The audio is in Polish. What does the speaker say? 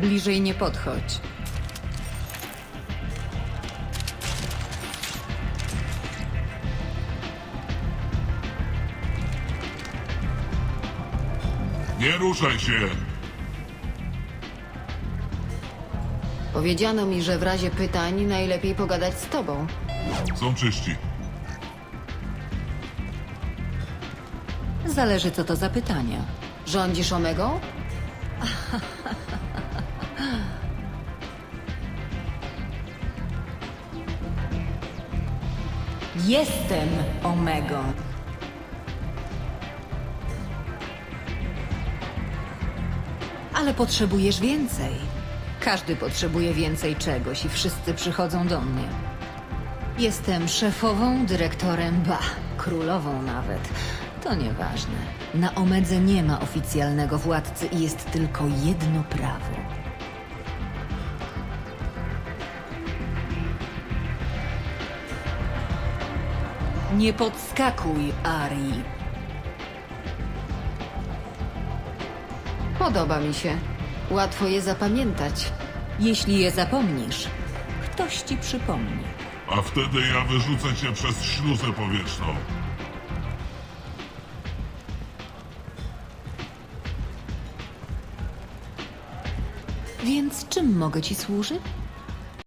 Bliżej nie podchodź. Nie ruszaj się! Powiedziano mi, że w razie pytań najlepiej pogadać z tobą. Są czyści. Zależy, co to za pytania. Rządzisz Omegą? Jestem Omegą. Ale potrzebujesz więcej. Każdy potrzebuje więcej czegoś i wszyscy przychodzą do mnie. Jestem szefową, dyrektorem, ba, królową nawet. To nieważne. Na Omedze nie ma oficjalnego władcy i jest tylko jedno prawo. Nie podskakuj, Ari. Podoba mi się. Łatwo je zapamiętać. Jeśli je zapomnisz, ktoś ci przypomni. A wtedy ja wyrzucę cię przez śluzę powietrzną. Więc czym mogę ci służyć?